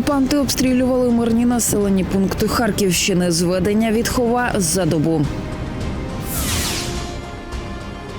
Окупанти обстрілювали мирні населені пункти Харківщини. Зведення від хова за добу.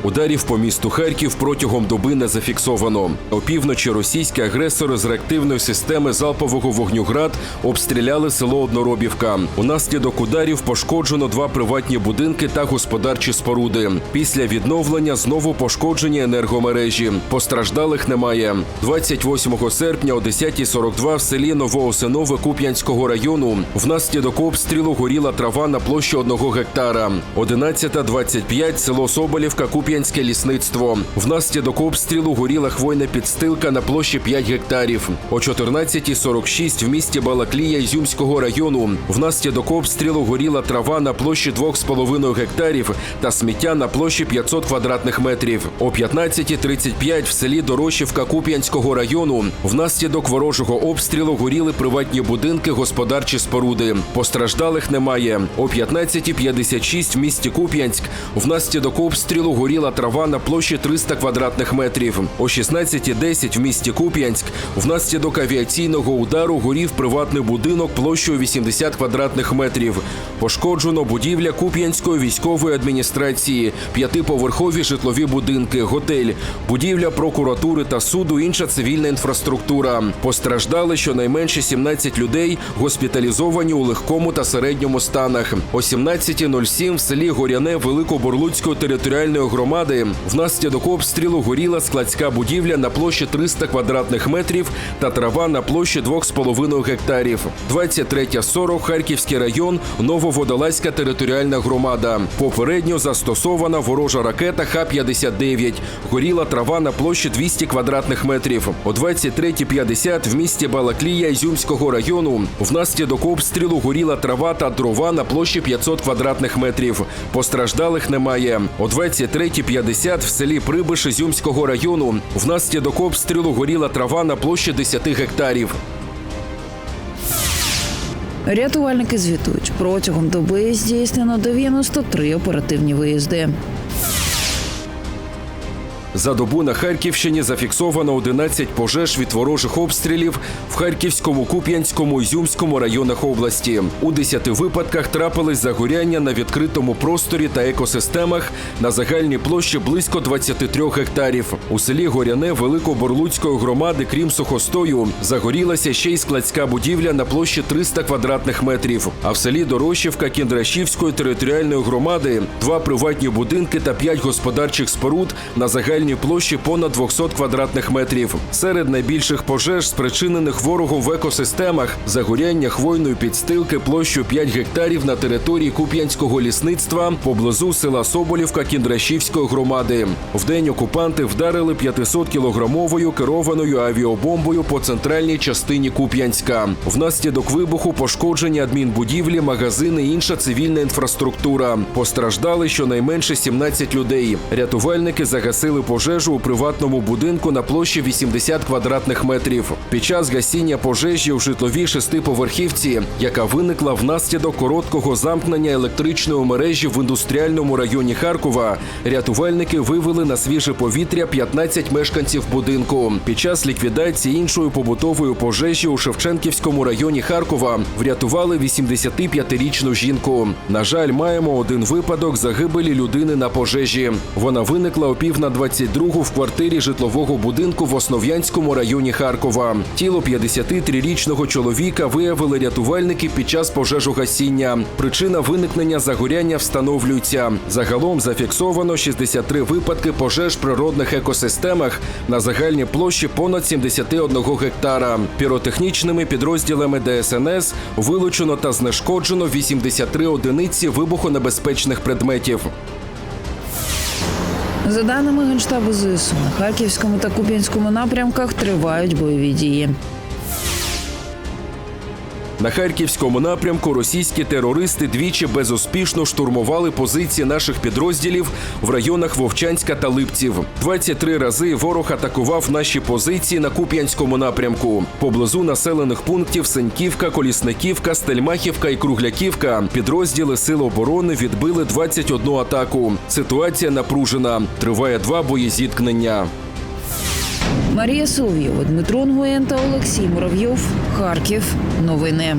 Ударів по місту Харків протягом доби не зафіксовано. Опівночі російські агресори з реактивної системи залпового вогню «Град» обстріляли село Одноробівка. Унаслідок ударів пошкоджено два приватні будинки та господарчі споруди. Після відновлення знову пошкоджені енергомережі. Постраждалих немає. 28 серпня о 10.42 в селі Новоосинове Куп'янського району внаслідок обстрілу горіла трава на площі одного гектара. 11.25 село Соболівка Куп'янське лісництво. Внаслідок обстрілу горіла хвойна підстилка на площі 5 гектарів. О 14.46 в місті Балаклія Ізюмського району внаслідок обстрілу горіла трава на площі 2,5 гектарів та сміття на площі 500 квадратних метрів. О 15.35 в селі Дорошівка Куп'янського району внаслідок ворожого обстрілу горіли приватні будинки, господарчі споруди. Постраждалих немає. О 15.56 в місті Куп'янськ внаслідок обстрілу горіла трава на площі 300 квадратних метрів. О 16.10 в місті Куп'янськ внаслідок авіаційного удару горів приватний будинок площею 80 квадратних метрів. Пошкоджено будівля Куп'янської військової адміністрації, п'ятиповерхові житлові будинки, готель, будівля прокуратури та суду, інша цивільна інфраструктура. Постраждали щонайменше 17 людей, госпіталізовані у легкому та середньому станах. О 17.07 в селі Горяне Великоборлуцької територіальної громади внаслідок обстрілу горіла складська будівля на площі 300 квадратних метрів та трава на площі 2,5 гектарів. 23.40 Харківський район, Нововодолазька територіальна громада. Попередньо застосована ворожа ракета Х-59. Горіла трава на площі 200 квадратних метрів. О 23.50 в місті Балаклія Ізюмського району внаслідок обстрілу горіла трава та дрова на площі 500 квадратних метрів. Постраждалих немає. О 23.50 в селі Прибиш Ізюмського району внаслідок обстрілу горіла трава на площі 10 гектарів. Рятувальники звітують, протягом доби здійснено 93 оперативні виїзди. За добу на Харківщині зафіксовано 11 пожеж від ворожих обстрілів в Харківському, Куп'янському, Ізюмському районах області. У 10 випадках трапились загоряння на відкритому просторі та екосистемах на загальній площі близько 23 гектарів. У селі Горяне Великоборлуцької громади, крім сухостою, загорілася ще й складська будівля на площі 300 квадратних метрів. А в селі Дорошівка Кіндрашівської територіальної громади два приватні будинки та п'ять господарчих споруд на загальній площі понад 200 квадратних метрів. Серед найбільших пожеж, спричинених ворогом в екосистемах, загоряння хвойної підстилки площею 5 гектарів на території Куп'янського лісництва поблизу села Соболівка Кіндрашівської громади. Вдень окупанти вдарили 500-кілограмовою керованою авіабомбою по центральній частині Куп'янська. Внаслідок вибуху пошкоджені адмінбудівлі, магазини інша цивільна інфраструктура. Постраждали щонайменше 17 людей. Рятувальники загасили пожежу у приватному будинку на площі 80 квадратних метрів. Під час гасіння пожежі у житловій шестиповерхівці, яка виникла внаслідок короткого замкнення електричної мережі в індустріальному районі Харкова, рятувальники вивели на свіже повітря 15 мешканців будинку. Під час ліквідації іншої побутової пожежі у Шевченківському районі Харкова врятували 85-річну жінку. На жаль, маємо один випадок загибелі людини на пожежі. Вона виникла о пів на 22 в квартирі житлового будинку в Основ'янському районі Харкова. Тіло 53-річного чоловіка виявили рятувальники під час пожежогасіння. Причина виникнення загоряння встановлюється. Загалом зафіксовано 63 випадки пожеж в природних екосистемах на загальній площі понад 71 гектара. Піротехнічними підрозділами ДСНС вилучено та знешкоджено 83 одиниці вибухонебезпечних предметів. За даними Генштабу ЗСУ, на Харківському та Куп'янському напрямках тривають бойові дії. На харківському напрямку російські терористи двічі безуспішно штурмували позиції наших підрозділів в районах Вовчанська та Липців. 23 рази ворог атакував наші позиції на Куп'янському напрямку. Поблизу населених пунктів Сеньківка, Колісниківка, Стельмахівка і Кругляківка. Підрозділи Сил оборони відбили 21 атаку. Ситуація напружена. Триває два боєзіткнення. Марія Соловйова, Дмитро Нгуєн та Олексій Муравйов. Харків. Новини.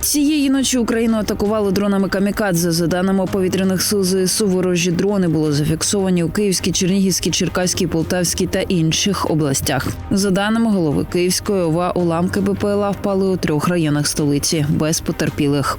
Цієї ночі Україну атакували дронами камікадзе. За даними повітряних сил ЗСУ, ворожі дрони були зафіксовані у Київській, Чернігівській, Черкаській, Полтавській та інших областях. За даними голови Київської ОВА, уламки БПЛА впали у трьох районах столиці без потерпілих.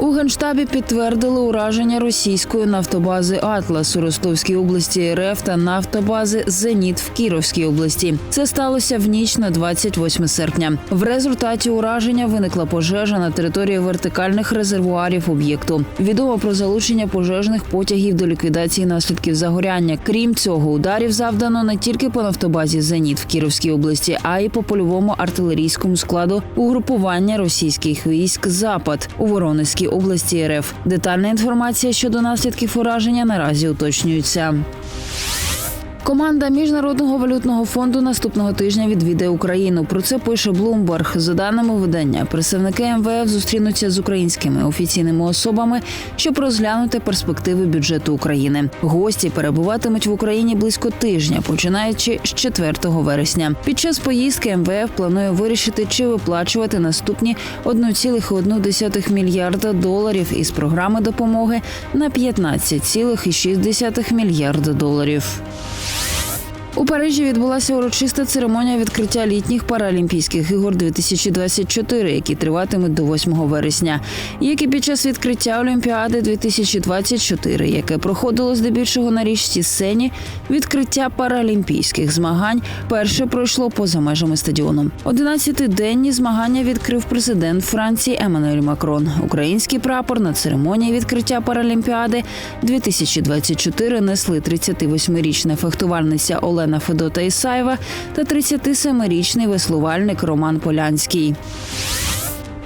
У генштабі підтвердили ураження російської нафтобази Атлас у Ростовській області РФ та нафтобази Зеніт в Кіровській області. Це сталося в ніч на 28 серпня. В результаті ураження виникла пожежа на території вертикальних резервуарів об'єкту. Відомо про залучення пожежних потягів до ліквідації наслідків загоряння. Крім цього, ударів завдано не тільки по нафтобазі Зеніт в Кіровській області, а й по польовому артилерійському складу угрупування російських військ Запад у Воронезькій області РФ. Детальна інформація щодо наслідків ураження наразі уточнюється. Команда міжнародного валютного фонду наступного тижня відвідає Україну. Про це пише Bloomberg. За даними видання, представники МВФ зустрінуться з українськими офіційними особами, щоб розглянути перспективи бюджету України. Гості перебуватимуть в Україні близько тижня, починаючи з 4 вересня. Під час поїздки МВФ планує вирішити, чи виплачувати наступні 1,1 мільярда доларів із програми допомоги на 15,6 мільярда доларів. У Парижі відбулася урочиста церемонія відкриття літніх паралімпійських ігор 2024, які триватимуть до 8 вересня. Як і під час відкриття Олімпіади 2024, яке проходило здебільшого на річці сцені, відкриття паралімпійських змагань перше пройшло поза межами стадіону. 11-денні змагання відкрив президент Франції Еммануель Макрон. Український прапор на церемонії відкриття Паралімпіади 2024 несли 38-річна фехтувальниця Олена Федота Ісаєва та 37-річний веслувальник Роман Полянський.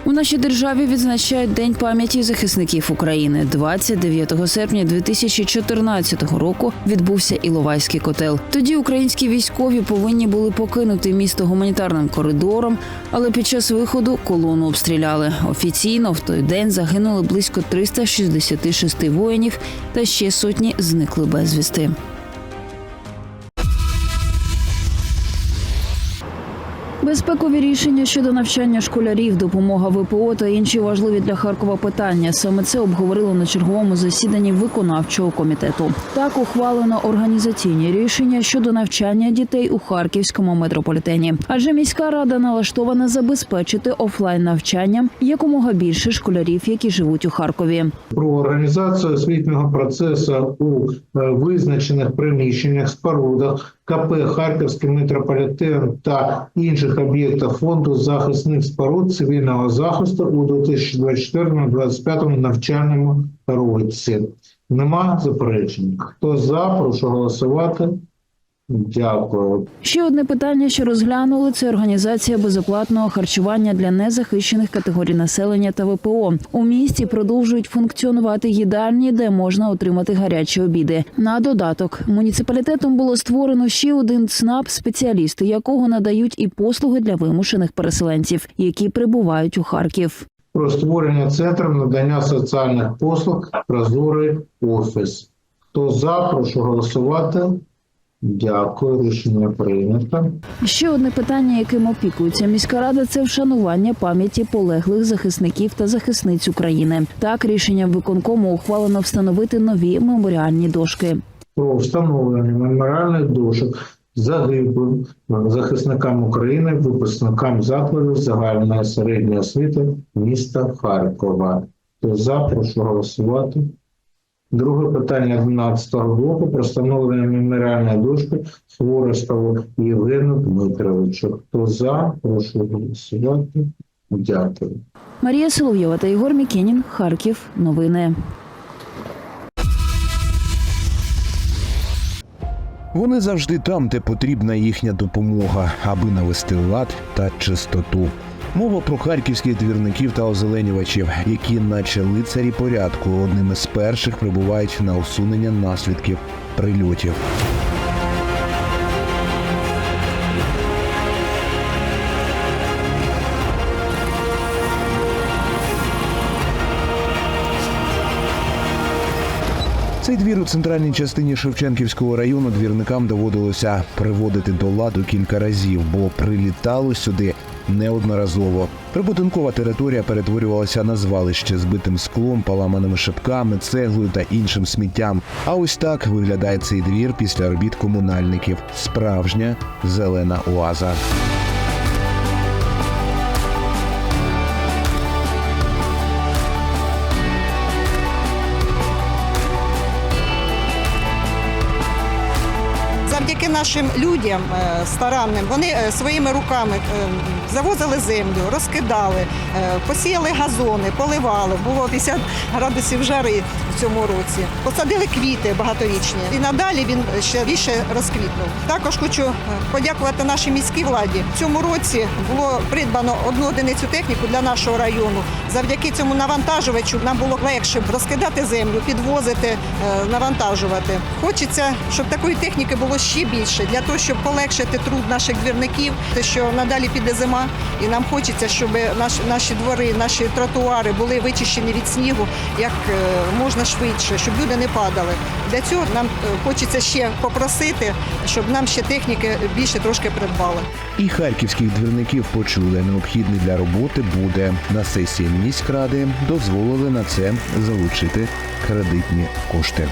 У нашій державі відзначають День пам'яті захисників України. 29 серпня 2014 року відбувся Іловайський котел. Тоді українські військові повинні були покинути місто гуманітарним коридором, але під час виходу колону обстріляли. Офіційно в той день загинули близько 366 воїнів та ще сотні зникли безвісти. Безпекові рішення щодо навчання школярів, допомога ВПО та інші важливі для Харкова питання. Саме це обговорили на черговому засіданні виконавчого комітету. Так ухвалено організаційні рішення щодо навчання дітей у харківському метрополітені. Адже міська рада налаштована забезпечити офлайн навчанням якомога більше школярів, які живуть у Харкові. про організацію освітнього процесу у е, визначених приміщеннях, спорудах КП Харківський метрополітен та інших об'єктах фонду захисних споруд цивільного захисту у 2024-2025 навчальному році. Нема заперечень. Хто за, прошу голосувати. Дякую. Ще одне питання, що розглянули, це організація безоплатного харчування для незахищених категорій населення та ВПО. У місті продовжують функціонувати їдальні, де можна отримати гарячі обіди. На додаток муніципалітетом було створено ще один ЦНАП, спеціалісти якого надають і послуги для вимушених переселенців, які прибувають у Харків. Про створення центру надання соціальних послуг Прозорий офіс. Хто за, прошу голосувати. Дякую, рішення прийнято. Ще одне питання, яким опікується міська рада, це вшанування пам'яті полеглих захисників та захисниць України. Так, рішенням виконкому ухвалено встановити нові меморіальні дошки. про встановлення меморіальних дошок загиблим захисникам України, випускникам закладів загальної середньої освіти міста Харкова. Хто за, прошу голосувати. Друге питання 11-го блоку про встановлення меморіальної дошки Хворостову Євгену Дмитровичу. Хто за, прошу голосувати. Дякую. Марія Соловйова та Ігор Мікенін. Харків. Новини. Вони завжди там, де потрібна їхня допомога, аби навести лад та чистоту. Мова про харківських двірників та озеленювачів, які, наче лицарі порядку, одними з перших прибувають на усунення наслідків прильотів. Цей двір у центральній частині Шевченківського району двірникам доводилося приводити до ладу кілька разів, бо прилітало сюди неодноразово. Прибудинкова територія перетворювалася на звалище збитим склом, поламаними шибками, цеглою та іншим сміттям. А ось так виглядає цей двір після робіт комунальників. Справжня зелена оаза. Завдяки нашим людям е, старанним вони е, своїми руками е, завозили землю, розкидали, посіяли газони, поливали. Було 50 градусів жари в цьому році. Посадили квіти багаторічні. І надалі він ще більше розквітнув. Також хочу подякувати нашій міській владі. В цьому році було придбано одну одиницю техніку для нашого району. Завдяки цьому навантажувачу нам було легше розкидати землю, підвозити, навантажувати. Хочеться, щоб такої техніки було ще більше для того, щоб полегшити труд наших двірників. Те, що надалі піде зима, і нам хочеться, щоб наш, наші двори, наші тротуари були вичищені від снігу як е, можна швидше, щоб люди не падали. Для цього нам е, хочеться ще попросити, щоб нам ще техніки більше трошки придбали. І харківських двірників почули необхідний для роботи буде на сесії міськради. Дозволили на це залучити кредитні кошти.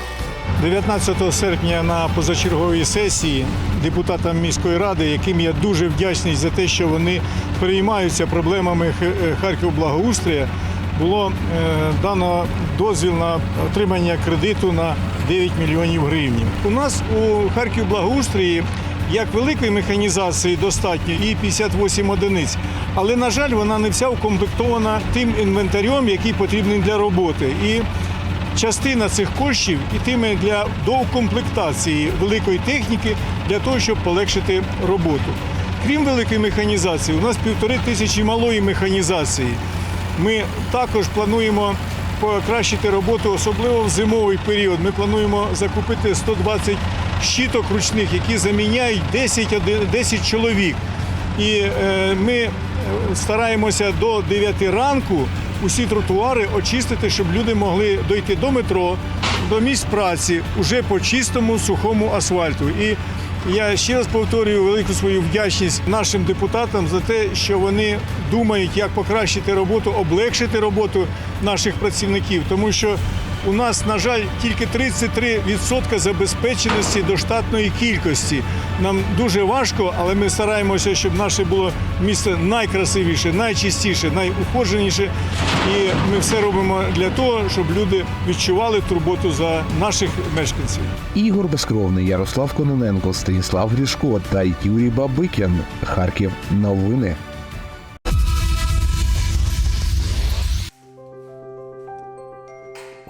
19 серпня на позачерговій сесії депутатам міської ради, яким я дуже вдячний за те, що вони переймаються проблемами е, Харків-благоустрія, було е, дано дозвіл на отримання кредиту на 9 мільйонів гривень. У нас у Харків-благоустрії як великої механізації достатньо і 58 одиниць. Але, на жаль, вона не вся укомплектована тим інвентарем, який потрібний для роботи. І частина цих коштів ітиме для доукомплектації великої техніки для того, щоб полегшити роботу. Крім великої механізації, у нас півтори тисячі малої механізації. Ми також плануємо покращити роботу, особливо в зимовий період. Ми плануємо закупити 120 щиток ручних, які заміняють 10 10 чоловік. І е, ми е, стараємося до 9 ранку усі тротуари очистити, щоб люди могли дойти до метро, до місць праці уже по чистому сухому асфальту. І я ще раз повторюю велику свою вдячність нашим депутатам за те, що вони думають, як покращити роботу, облегшити роботу наших працівників, тому що у нас, на жаль, тільки 33% забезпеченості до штатної кількості. Нам дуже важко, але ми стараємося, щоб наше було місце найкрасивіше, найчистіше, найухоженіше. І ми все робимо для того, щоб люди відчували турботу за наших мешканців. Ігор Безкровний, Ярослав Кононенко, Станіслав Грішко та Юрій Бабикін. Харків. Новини.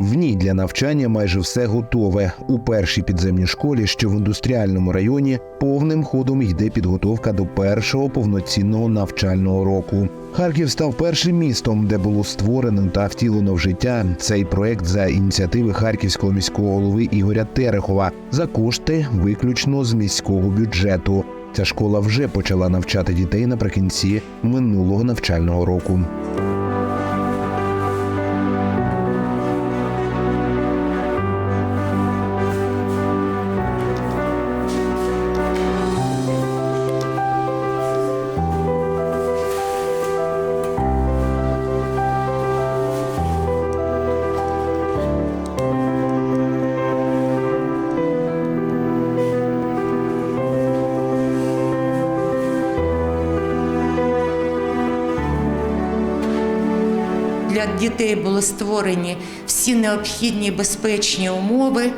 В ній для навчання майже все готове. У першій підземній школі, що в індустріальному районі, повним ходом йде підготовка до першого повноцінного навчального року. Харків став першим містом, де було створено та втілено в життя цей проект за ініціативи харківського міського голови Ігоря Терехова за кошти виключно з міського бюджету. Ця школа вже почала навчати дітей наприкінці минулого навчального року. Дітей були створені всі необхідні безпечні умови,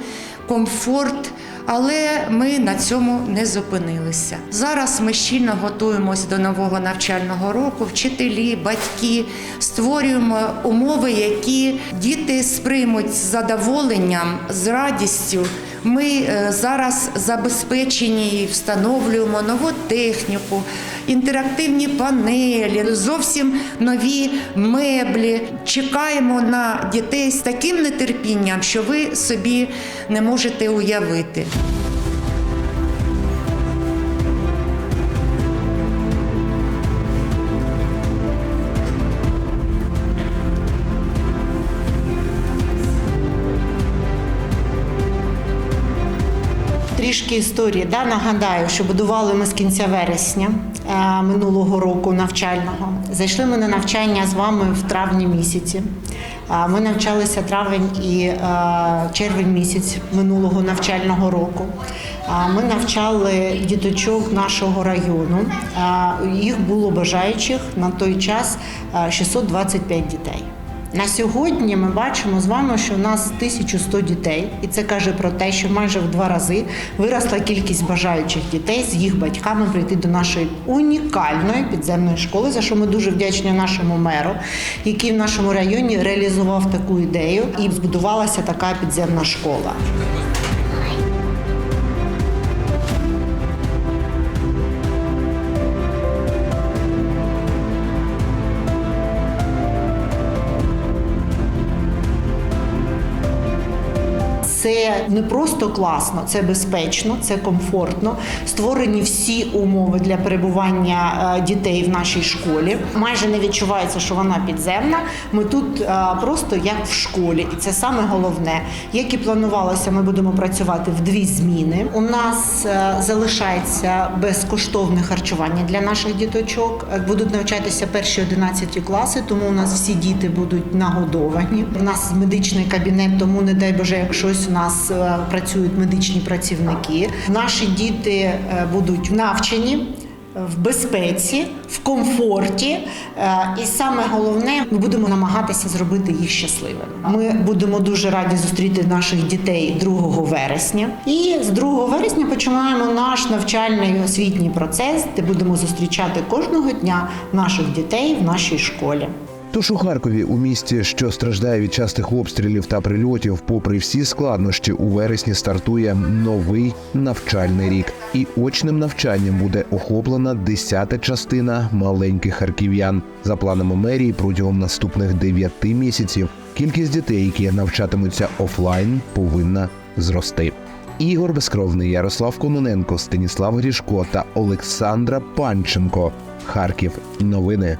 комфорт. Але ми на цьому не зупинилися. Зараз ми щільно готуємось до нового навчального року. Вчителі, батьки створюємо умови, які діти сприймуть з задоволенням, з радістю Ми е, зараз забезпечені і встановлюємо нову техніку, інтерактивні панелі, зовсім нові меблі. Чекаємо на дітей з таким нетерпінням, що ви собі не можете уявити. Трішки історії. Да? Нагадаю, що будували ми з кінця вересня минулого року навчального. Зайшли ми на навчання з вами в травні місяці. Е, Ми навчалися травень і е, червень місяць минулого навчального року. Е, Ми навчали діточок нашого району. Е, Їх було бажаючих на той час е, 625 дітей. На сьогодні ми бачимо з вами, що в нас 1100 дітей, і це каже про те, що майже в два рази виросла кількість бажаючих дітей з їх батьками прийти до нашої унікальної підземної школи, за що ми дуже вдячні нашому меру, який в нашому районі реалізував таку ідею, і збудувалася така підземна школа. Не просто класно, це безпечно, це комфортно. Створені всі умови для перебування е, дітей в нашій школі. Майже не відчувається, що вона підземна. Ми тут е, просто як в школі, і це саме головне. Як і планувалося, ми будемо працювати в дві зміни. У нас е, залишається безкоштовне харчування для наших діточок. Будуть навчатися перші 11 класи, тому у нас всі діти будуть нагодовані. У нас медичний кабінет, тому не дай Боже, як щось у нас е, працюють медичні працівники. Наші діти е, будуть навчені. В безпеці, в комфорті, е, і саме головне, ми будемо намагатися зробити їх щасливими. Ми будемо дуже раді зустріти наших дітей 2 вересня. І з 2 вересня починаємо наш навчальний освітній процес, де будемо зустрічати кожного дня наших дітей в нашій школі. Тож у Харкові, у місті, що страждає від частих обстрілів та прильотів, попри всі складнощі, у вересні стартує новий навчальний рік, і очним навчанням буде охоплена десята частина маленьких харків'ян. За планами мерії, протягом наступних дев'яти місяців кількість дітей, які навчатимуться офлайн, повинна зрости. Ігор Безкровний, Ярослав Кононенко, Станіслав Грішко та Олександра Панченко. Харків. Новини.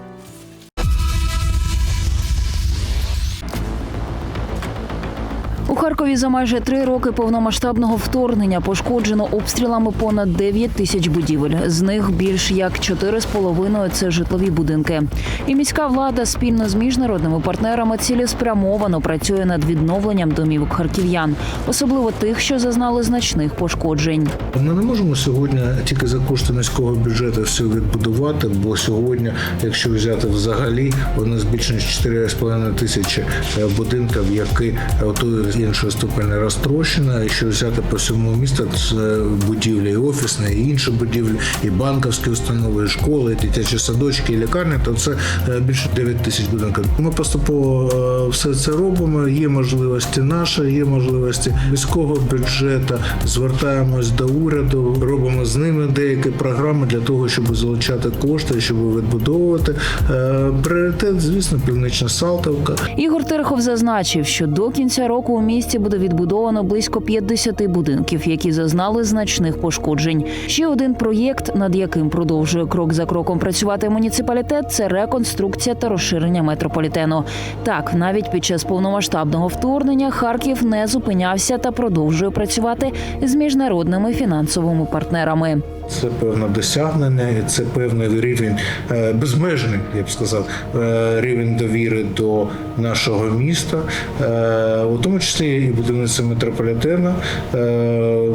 Харкові за майже три роки повномасштабного вторгнення пошкоджено обстрілами понад 9 тисяч будівель. З них більш як 4,5 – це житлові будинки. І міська влада спільно з міжнародними партнерами цілеспрямовано працює над відновленням домівок харків'ян, особливо тих, що зазнали значних пошкоджень. Ми не можемо сьогодні тільки за кошти міського бюджету все відбудувати, бо сьогодні, якщо взяти взагалі, у нас більше ніж 4,5 тисячі е, будинків, які готують іншої ступені розтрощення. Якщо взяти по всьому місту, це будівлі і офісні, і інші будівлі, і банківські установи, і школи, і дитячі садочки, і лікарні, то це е, більше 9 тисяч будинків. Ми поступово е, все це робимо. Є можливості наші, є можливості міського бюджету. Звертаємось до уряду, робимо з ними деякі програми для того, щоб залучати кошти, щоб відбудовувати. Е, Пріоритет, звісно, північна Салтовка. Ігор Терехов зазначив, що до кінця року у місті буде відбудовано близько 50 будинків, які зазнали значних пошкоджень. Ще один проєкт, над яким продовжує крок за кроком працювати муніципалітет, це реконструкція та розширення метрополітену. Так, навіть під час повномасштабного вторгнення Харків не зупинявся та продовжує працювати з міжнародними фінансовими партнерами. Це певне досягнення, і це певний рівень е, безмежний, я б сказав, е, рівень довіри до нашого міста, е, у тому числі і будівництво метрополітену. Е,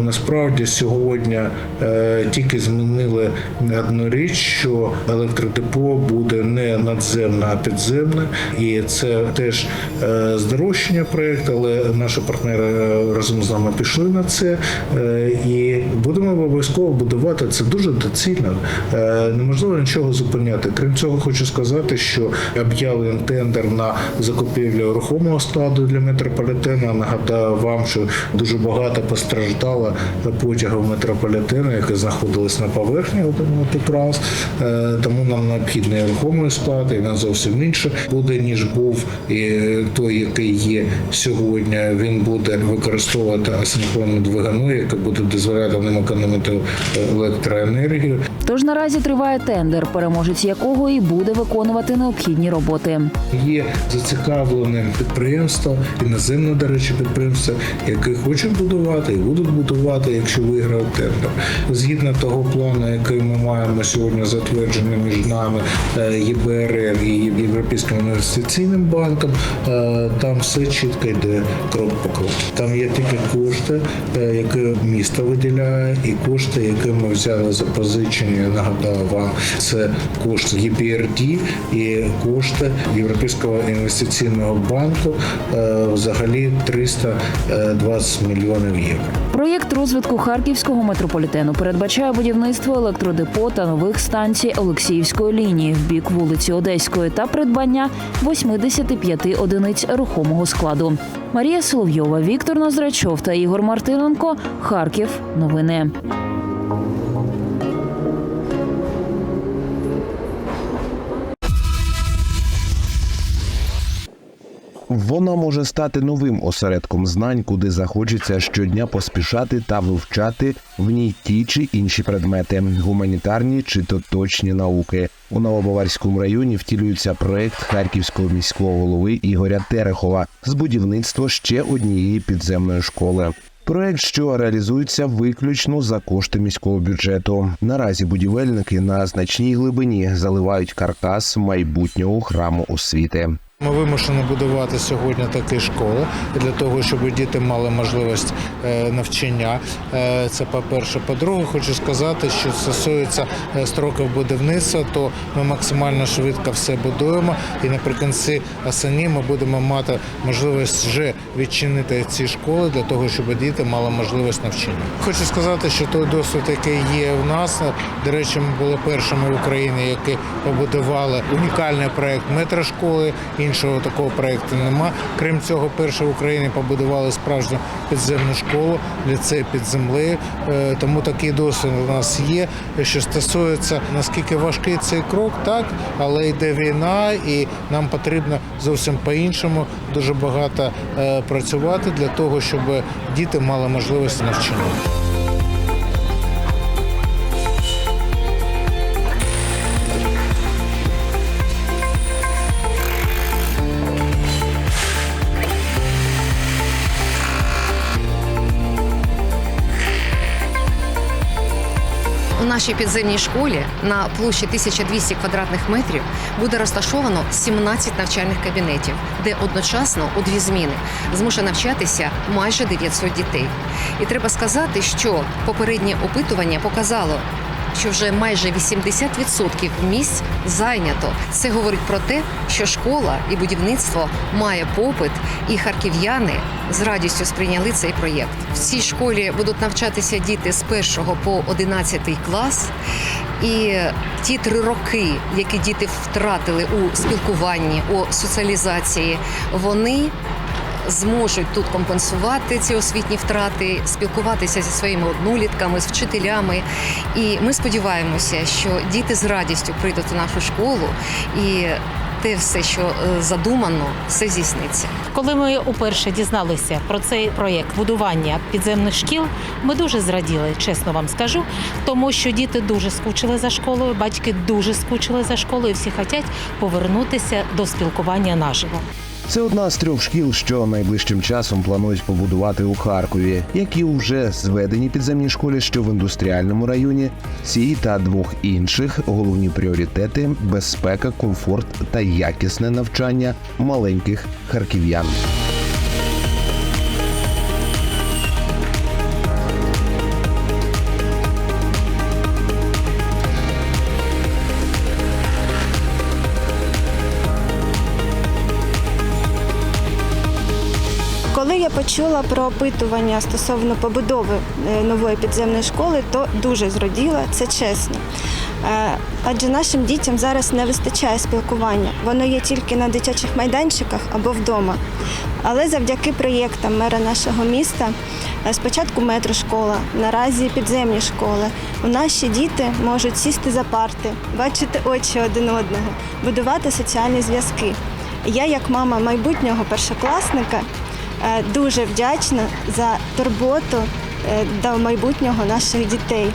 Насправді сьогодні тільки змінили одну річ, що електродепо буде не надземне, а підземне, і це теж здорожчання проєкту, але наші партнери разом з нами пішли на це, і будемо обов'язково будувати це дуже доцільно. Е, Неможливо нічого зупиняти. Крім цього, хочу сказати, що об'явлений тендер на закупівлю рухомого складу для метрополітену. Нагадаю вам, що дуже багато постраждало потягів метрополітену, які знаходились на поверхні от раз. Е, Тому нам необхідний рухомий склад, і він зовсім інше буде ніж був і той, який є сьогодні. Він буде використовувати асинхронну двигуну, яка буде дозволяти нам економити електроенергію. Тож наразі триває тендер, переможець якого і буде виконувати необхідні роботи. Є зацікавлене підприємство, іноземне, до речі, підприємство, яке хочуть будувати і будуть будувати, якщо виграють тендер. Згідно того плану, який ми маємо сьогодні затверджений між нами е, ЄБРР і Європейським інвестиційним банком, е, там все чітко йде крок по кроку. Там є тільки кошти, е, які місто виділяє, і кошти, які ми взяли за позичення. Я нагадаю вам, це кошти ЄБРД і кошти Європейського інвестиційного банку. е, Взагалі 320 мільйонів євро. Проєкт розвитку харківського метрополітену передбачає будівництво електродепо та нових станцій Олексіївської лінії в бік вулиці Одеської та придбання 85 одиниць рухомого складу. Марія Соловйова, Віктор Ноздрачов та Ігор Мартиненко. Харків. Новини. Вона може стати новим осередком знань, куди захочеться щодня поспішати та вивчати в ній ті чи інші предмети, гуманітарні чи то точні науки. У Новобаварському районі втілюється проект харківського міського голови Ігоря Терехова з будівництва ще однієї підземної школи. Проект, що реалізується виключно за кошти міського бюджету. Наразі будівельники на значній глибині заливають каркас майбутнього храму освіти. Ми вимушені будувати сьогодні такі школи для того, щоб діти мали можливість е, навчання. Е, Це по-перше. По-друге, хочу сказати, що стосується е, строків будівництва, то ми максимально швидко все будуємо, і наприкінці осені ми будемо мати можливість вже відчинити ці школи для того, щоб діти мали можливість навчання. Хочу сказати, що той досвід, який є в нас, до речі, ми були першими в Україні, які побудували унікальний проект метрошколи. Іншого такого проекту нема. Крім цього, перше в Україні побудували справжню підземну школу, ліцей під землею. Е, Тому такий досвід у нас є. Що стосується наскільки важкий цей крок, так але йде війна, і нам потрібно зовсім по-іншому дуже багато е, працювати для того, щоб діти мали можливість навчання. Нашій підземній школі на площі 1200 квадратних метрів буде розташовано 17 навчальних кабінетів, де одночасно у дві зміни зможе навчатися майже 900 дітей. І треба сказати, що попереднє опитування показало. Що вже майже 80% місць зайнято. Це говорить про те, що школа і будівництво має попит, і харків'яни з радістю сприйняли цей проєкт. В цій школі будуть навчатися діти з 1 по 11 клас. І ті три роки, які діти втратили у спілкуванні, у соціалізації, вони зможуть тут компенсувати ці освітні втрати, спілкуватися зі своїми однолітками, з вчителями. І ми сподіваємося, що діти з радістю прийдуть у нашу школу і. Те все, що е, задумано, все здійсниться. Коли ми уперше дізналися про цей проєкт будування підземних шкіл, ми дуже зраділи, чесно вам скажу, тому що діти дуже скучили за школою, батьки дуже скучили за школою, і всі хочуть повернутися до спілкування наживо. Це одна з трьох шкіл, що найближчим часом планують побудувати у Харкові, які вже зведені підземні школи, що в індустріальному районі. Ці та двох інших головні пріоритети безпека, комфорт та якісне навчання маленьких харків'ян. Почула про опитування стосовно побудови е, нової підземної школи, то дуже зраділа, це чесно. Е, Адже нашим дітям зараз не вистачає спілкування. Воно є тільки на дитячих майданчиках або вдома. Але завдяки проєктам мера нашого міста, е, спочатку метрошкола, наразі підземні школи, у наші діти можуть сісти за парти, бачити очі один одного, будувати соціальні зв'язки. Я, як мама майбутнього першокласника, дуже вдячна за турботу е, до майбутнього наших дітей.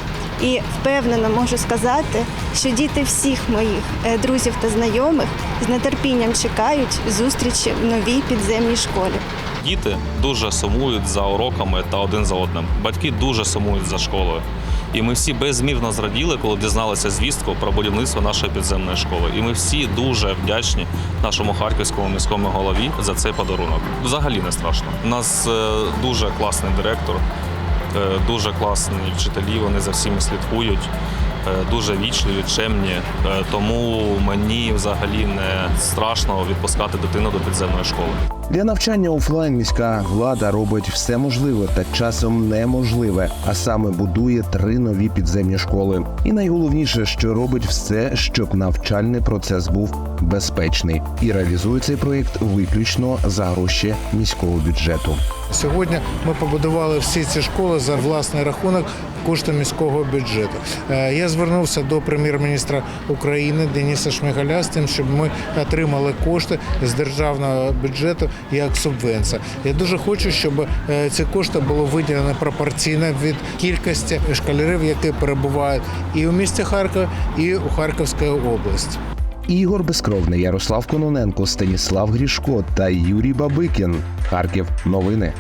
І впевнено можу сказати, що діти всіх моїх е, друзів та знайомих з нетерпінням чекають зустрічі в новій підземній школі. Діти дуже сумують за уроками та один за одним. Батьки дуже сумують за школою. І ми всі безмірно зраділи, коли дізналися звістку про будівництво нашої підземної школи. І ми всі дуже вдячні нашому харківському міському голові за цей подарунок. Взагалі не страшно. У нас е, дуже класний директор, е, дуже класні вчителі. Вони за всіми слідкують. е, Дуже вічливі, чемні, тому мені взагалі не страшно відпускати дитину до підземної школи. Для навчання офлайн міська влада робить все можливе та часом неможливе, а саме будує три нові підземні школи. І найголовніше, що робить все, щоб навчальний процес був безпечний, і реалізує цей проєкт виключно за гроші міського бюджету. Сьогодні ми побудували всі ці школи за власний рахунок коштом міського бюджету. Е, Я звернувся до прем'єр-міністра України Дениса Шмигаля з тим, щоб ми отримали кошти з державного бюджету як субвенція. Я дуже хочу, щоб е, ці кошти було виділено пропорційно від кількості школярів, які перебувають і у місті Харків, і у Харківській області. Ігор Безкровний, Ярослав Кононенко, Станіслав Грішко та Юрій Бабикін. Харків. Новини.